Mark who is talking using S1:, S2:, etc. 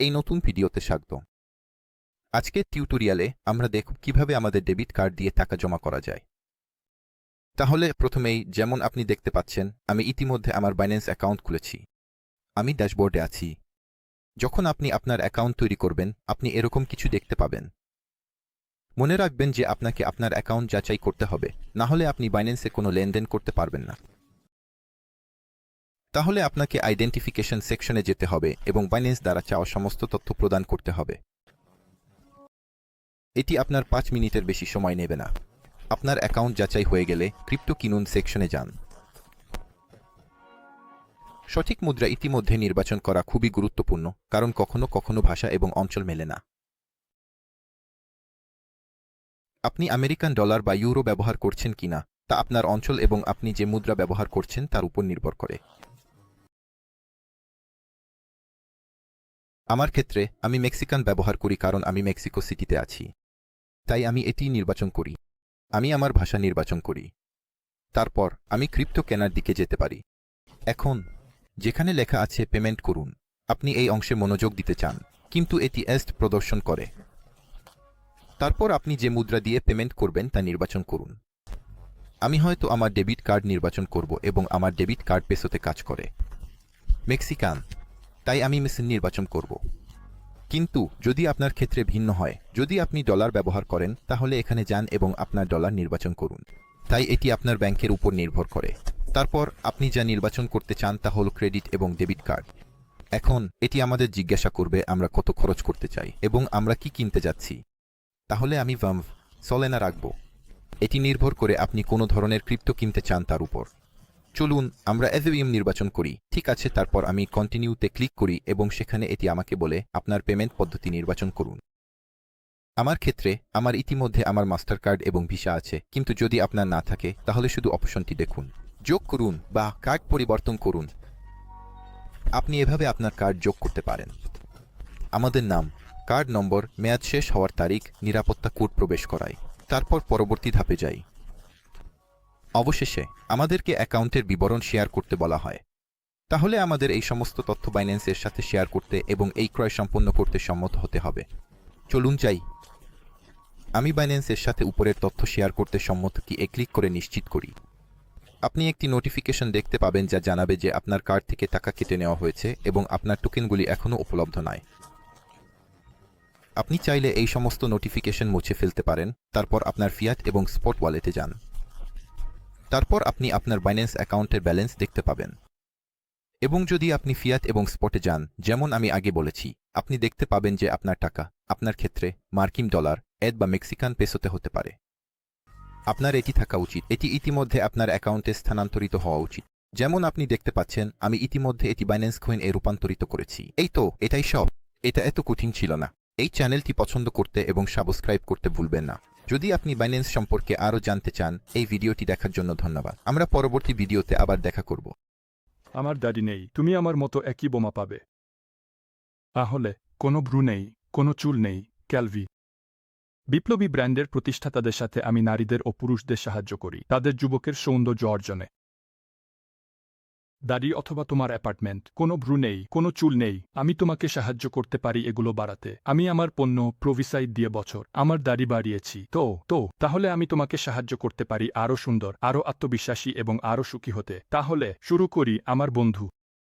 S1: এই নতুন ভিডিওতে স্বাগত আজকের টিউটোরিয়ালে আমরা দেখব কীভাবে আমাদের ডেবিট কার্ড দিয়ে টাকা জমা করা যায়। তাহলে প্রথমেই যেমন আপনি দেখতে পাচ্ছেন, আমি ইতিমধ্যে আমার বাইন্যান্স অ্যাকাউন্ট খুলেছি। আমি ড্যাশবোর্ডে আছি। যখন আপনি আপনার অ্যাকাউন্ট তৈরি করবেন, আপনি এরকম কিছু দেখতে পাবেন। মনে রাখবেন যে আপনাকে আপনার অ্যাকাউন্ট যাচাই করতে হবে না হলে আপনি বাইন্যান্সে কোনো লেনদেন করতে পারবেন না। তাহলে আপনাকে আইডেন্টিফিকেশন সেকশনে যেতে হবে এবং বাইন্যান্স দ্বারা চাওয়া সমস্ত তথ্য প্রদান করতে হবে। এটি আপনার পাঁচ মিনিটের বেশি সময় নেবে না। আপনার অ্যাকাউন্ট যাচাই হয়ে গেলে ক্রিপ্টো কিনুন সেকশনে যান। সঠিক মুদ্রা ইতিমধ্যে নির্বাচন করা খুবই গুরুত্বপূর্ণ, কারণ কখনো কখনো ভাষা এবং অঞ্চল মেলে না। আপনি আমেরিকান ডলার বা ইউরো ব্যবহার করছেন কিনা, তা আপনার অঞ্চল এবং আপনি যে মুদ্রা ব্যবহার করছেন তার উপর নির্ভর করে। আমার ক্ষেত্রে, আমি মেক্সিকান ব্যবহার করি কারণ আমি মেক্সিকো সিটিতে আছি। তাই আমি এটি নির্বাচন করি। আমি আমার ভাষা নির্বাচন করি। তারপর, আমি ক্রিপ্টো কেনার দিকে যেতে পারি। এখন, যেখানে লেখা আছে, পেমেন্ট করুন। আপনি এই অংশে মনোযোগ দিতে চান, কিন্তু এটি এস্ট প্রদর্শন করে। তারপর আপনি যে মুদ্রা দিয়ে পেমেন্ট করবেন, তা নির্বাচন করুন। আমি হয়তো আমার ডেবিট কার্ড নির্বাচন করব এবং আমার ডেবিট কার্ড পেসোতে কাজ করে। মেক্সিকান তাই আমি মেসিন নির্বাচন করব। কিন্তু যদি আপনার ক্ষেত্রে ভিন্ন হয়, যদি আপনি ডলার ব্যবহার করেন, তাহলে এখানে যান এবং আপনার ডলার নির্বাচন করুন। তাই এটি আপনার ব্যাংকের উপর নির্ভর করে। তারপর আপনি যা নির্বাচন করতে চান তা হল ক্রেডিট এবং ডেবিট কার্ড। এখন এটি আমাদের জিজ্ঞাসা করবে, আমরা কত খরচ করতে চাই এবং আমরা কি কিনতে যাচ্ছি। তাহলে আমি ভামভ, সলেনা রাখব। এটি নির্ভর করে আপনি কোনো ধরনের ক্রিপ্টো কিনতে চান তার উপর। চলুন, আমরা এভিএম নির্বাচন করি। ঠিক আছে, তারপর আমি কন্টিনিউতে ক্লিক করি এবং সেখানে এটি আমাকে বলে, আপনার পেমেন্ট পদ্ধতি নির্বাচন করুন। আমার ক্ষেত্রে, আমার ইতিমধ্যে আমার মাস্টার কার্ড এবং ভিসা আছে, কিন্তু যদি আপনার না থাকে, তাহলে শুধু অপশনটি দেখুন। যোগ করুন বা কার্ড পরিবর্তন করুন। আপনি এভাবে আপনার কার্ড যোগ করতে পারেন। আমাদের নাম, কার্ড নম্বর, মেয়াদ শেষ হওয়ার তারিখ, নিরাপত্তা কোড প্রবেশ করায়। তারপর পরবর্তী ধাপে যাই। অবশেষে আমাদেরকে অ্যাকাউন্টের বিবরণ শেয়ার করতে বলা হয়। তাহলে আমাদের এই সমস্ত তথ্য বাইন্যান্সের সাথে শেয়ার করতে এবং এই ক্রয় সম্পন্ন করতে সম্মত হতে হবে। চলুন যাই। আমি বাইন্যান্সের সাথে উপরের তথ্য শেয়ার করতে সম্মত কি এ ক্লিক করে নিশ্চিত করি। আপনি একটি নোটিফিকেশন দেখতে পাবেন যা জানাবে যে আপনার কার্ড থেকে টাকা কেটে নেওয়া হয়েছে এবং আপনার টোকেনগুলি এখনও উপলব্ধ নয়। আপনি চাইলে এই সমস্ত নোটিফিকেশন মুছে ফেলতে পারেন, তারপর আপনার ফিয়াট এবং স্পট ওয়ালেটে যান। তারপর আপনি আপনার বাইন্যান্স অ্যাকাউন্টের ব্যালেন্স দেখতে পাবেন। এবং যদি আপনি ফিয়াত এবং স্পটে যান, যেমন আমি আগে বলেছি, আপনি দেখতে পাবেন যে আপনার টাকা, আপনার ক্ষেত্রে মার্কিন ডলার এড বা মেক্সিকান পেসোতে হতে পারে। আপনার এটি থাকা উচিত। এটি ইতিমধ্যে আপনার অ্যাকাউন্টে স্থানান্তরিত হওয়া উচিত। যেমন আপনি দেখতে পাচ্ছেন, আমি ইতিমধ্যে এটি বাইন্যান্স কয়েন এ রূপান্তরিত করেছি। এই তো, এটাই সব। এটা এত কঠিন ছিল না। এই চ্যানেলটি পছন্দ করতে এবং সাবস্ক্রাইব করতে ভুলবেন না। যদি আপনি বাইন্যান্স সম্পর্কে আরও জানতে চান, এই ভিডিওটি দেখার জন্য ধন্যবাদ। আমরা পরবর্তী ভিডিওতে আবার দেখা করব।
S2: আমার দাড়ি নেই, তুমি আমার মতো একই বোমা পাবে। তাহলে, কোনো ভ্রু নেই, কোনো চুল নেই, ক্যালভি। বিপ্লবী ব্র্যান্ডের প্রতিষ্ঠাতাদের সাথে আমি নারীদের ও পুরুষদের সাহায্য করি, তাদের যুবকের সৌন্দর্য অর্জনে। দাড়ি অথবা তোমার অ্যাপার্টমেন্ট, কোনো ভ্রু নেই, কোনো চুল নেই, আমি তোমাকে সাহায্য করতে পারি এগুলো বাড়াতে। আমি আমার পণ্য প্রভিসাইড দিয়ে বছর, আমার দাড়ি বাড়িয়েছি। তো তো, তাহলে আমি তোমাকে সাহায্য করতে পারি আরও সুন্দর আরও আত্মবিশ্বাসী এবং আরও সুখী হতে। তাহলে, শুরু করি, আমার বন্ধু।